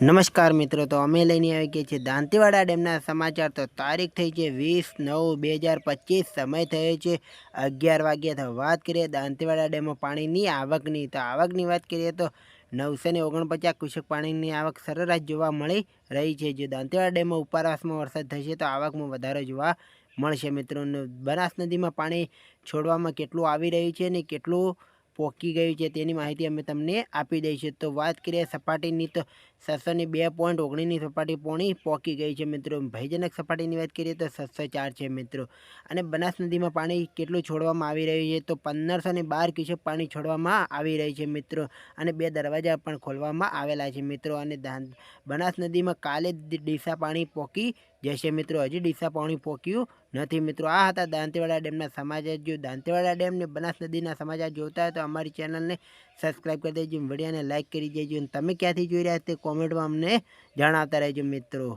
નમસ્કાર મિત્રો, તો અમે લઈને આવી ગયા છીએ દાંતીવાડા ડેમના સમાચાર. તો તારીખ થઈ છે વીસ નવ બે હજાર પચીસ, સમય થયો છે અગિયાર વાગ્યા. તો વાત કરીએ દાંતીવાડા ડેમમાં પાણીની આવકની. તો આવકની વાત કરીએ તો નવસો ને ઓગણપચાસ કુશક પાણીની આવક સરેરાશ જોવા મળી રહી છે. જો દાંતીવાડા ડેમમાં ઉપરવાસમાં વરસાદ થશે તો આવકમાં વધારો જોવા મળશે. મિત્રો બનાસ નદીમાં પાણી છોડવામાં કેટલું આવી રહ્યું છે ને કેટલું પોકી ગયું છે તેની માહિતી અમે તમને આપી દઈશું. તો વાત કરીએ સપાટીની, તો છસોની બે પોઈન્ટ ઓગણીની સપાટી પોણી પોકી ગઈ છે મિત્રો. ભયજનક સપાટીની વાત કરીએ તો છસો ચાર છે મિત્રો. અને બનાસ નદીમાં પાણી કેટલું છોડવામાં આવી રહ્યું છે? તો પંદરસો ને બાર ક્યુસેક પાણી છોડવામાં આવી રહ્યું છે મિત્રો. અને બે દરવાજા પણ ખોલવામાં આવેલા છે મિત્રો. અને બનાસ નદીમાં કાલે ડીસા પાણી પોકી જશે મિત્રો, હજી ડીસા પાણી પોક્યું નથી મિત્રો. આ હતા દાંતેવાડા ડેમના સમાચાર. જો દાંતેવાડા ડેમને બનાસ નદીના સમાચાર જોતા હોય તો અમારી ચેનલને સબસ્ક્રાઈબ કરી દેજો વિડીયોને લાઇક કરી દેજો. અને તમે ક્યાંથી જોઈ રહ્યા છો તે કોમેન્ટમાં અમને જણાવતા રહેજો મિત્રો.